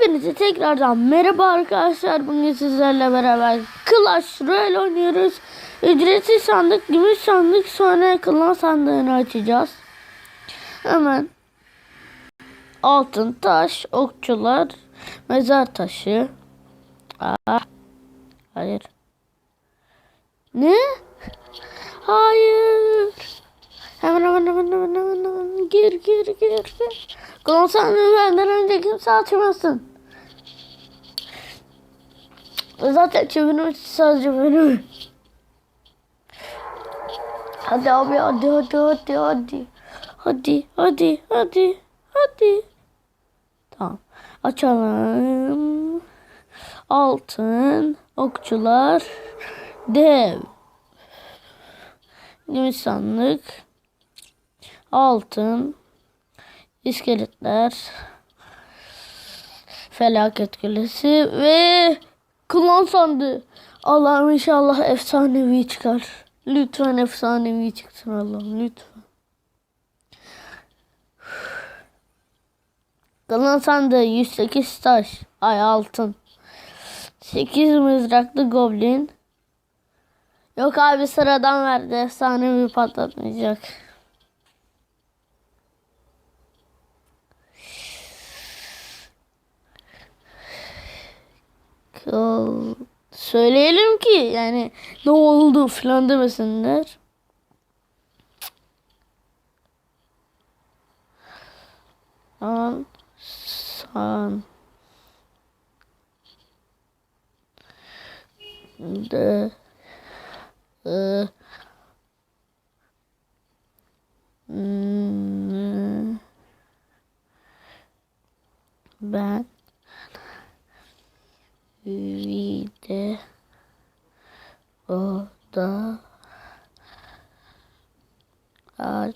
Hepinize tekrardan merhaba arkadaşlar. Bugün sizlerle beraber Clash Royale oynuyoruz. Ücretsiz sandık, gümüş sandık, sonra klan sandığını açacağız. Hemen altın taş, okçular, mezar taşı. Aa, hayır. Ne? Hayır. Hemen hemen hemen hemen hemen, hemen. gir gir gir gir. Klan sandığı benden önce kimse açmasın. Zaten çevirmiş sadece benim. Hadi abi hadi hadi hadi hadi. Hadi hadi hadi hadi. Tamam. Açalım. Altın, okçular, dev. Gümüş sandık. Altın, iskeletler, felaket kulesi ve klon sandığı. Allah'ım inşallah efsanevi çıkar. Lütfen efsanevi çıksın Allah'ım lütfen. Klon sandığı 108 taş. Ay altın. 8 mızraklı goblin. Yok abi sıradan verdi. Efsanevi patlatmayacak. Söyleyelim ki yani ne oldu falan demesinler. San san de e, ben Vide o da açtım.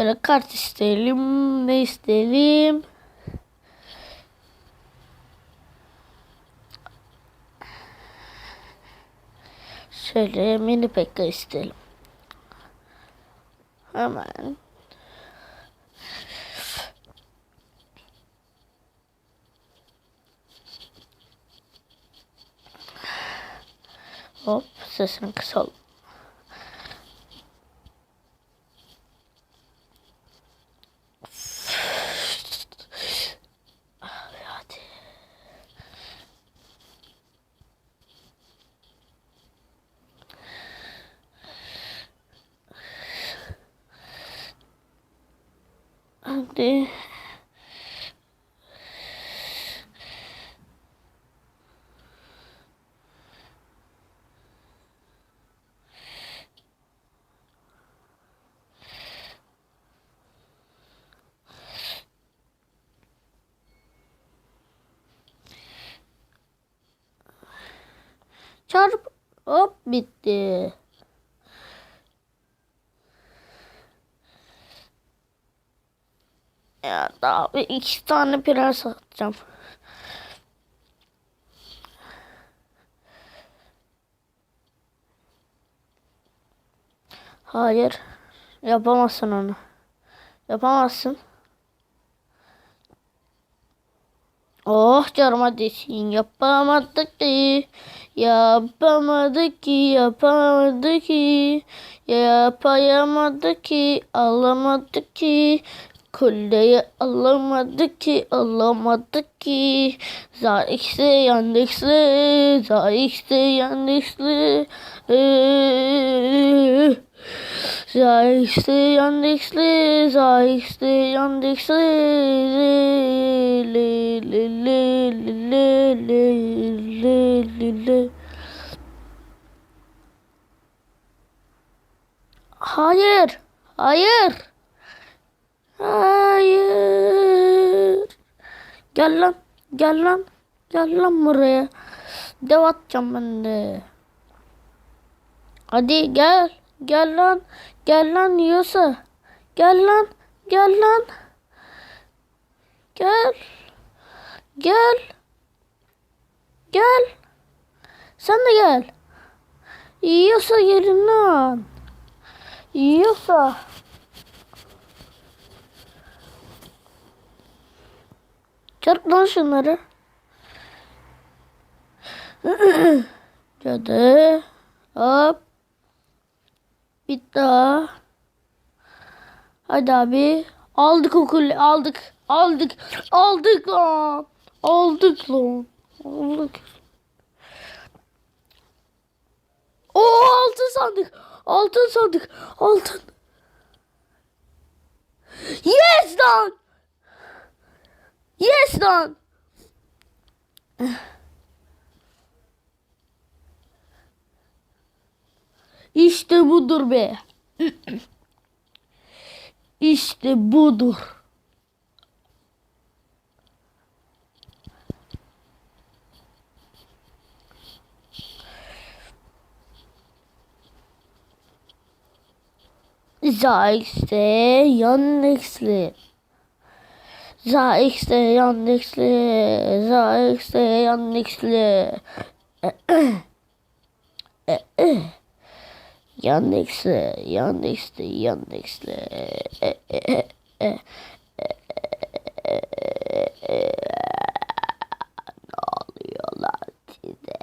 Şöyle kart isteyelim. Ne isteyelim? Şöyle mini pekka isteyelim. Hemen. Hop sesini kısalım. Abi hadi. Hadi. Çarp. Hop bitti. Ya daha iki tane prens atacağım. Hayır. Yapamazsın onu. Yapamazsın. Oh canıma desin yapamadık ki yapamadık ki yapamadık ki yapayamadık ki alamadık ki Kulleyi alamadık ki alamadık ki Zaix'e Yandex'le Zaix'e Yandex'le Ee, Yandex'li Zayx'li Yandex'li li li li li li li li li li Hayır. Hayır. Hayır. Gel lan. Gel lan. Gel lan buraya. Dev atacağım ben de. Hadi gel. Gel lan. Gel lan yiyorsa. Gel lan. Gel lan. Gel. Gel. Gel. Sen de gel. Yiyorsa gelin lan. Yiyorsa. Çarp lan şunları. Cadı. Hop. Bir daha. Hadi abi. Aldık o kule. Aldık. Aldık. Aldık lan. Aldık lan. Aldık. O altın sandık. Altın sandık. Altın. Yunanistan. İşte budur be. İşte budur. Zayse yanlışlı. ZAX'le Yandex'le ZAX'le Yandex'le Yandex'le Yandex'le Yandex'le Ne oluyor lan size?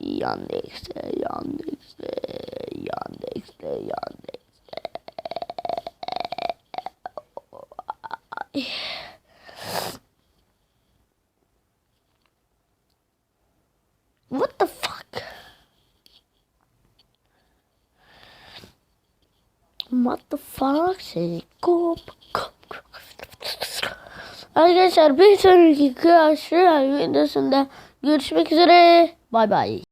Yandex'le Yandex'le Yandex'le Yandex'le What the fuck? What the fuck? Seni kop kop. Arkadaşlar bir sonraki karşı videosunda görüşmek üzere. Bay bay.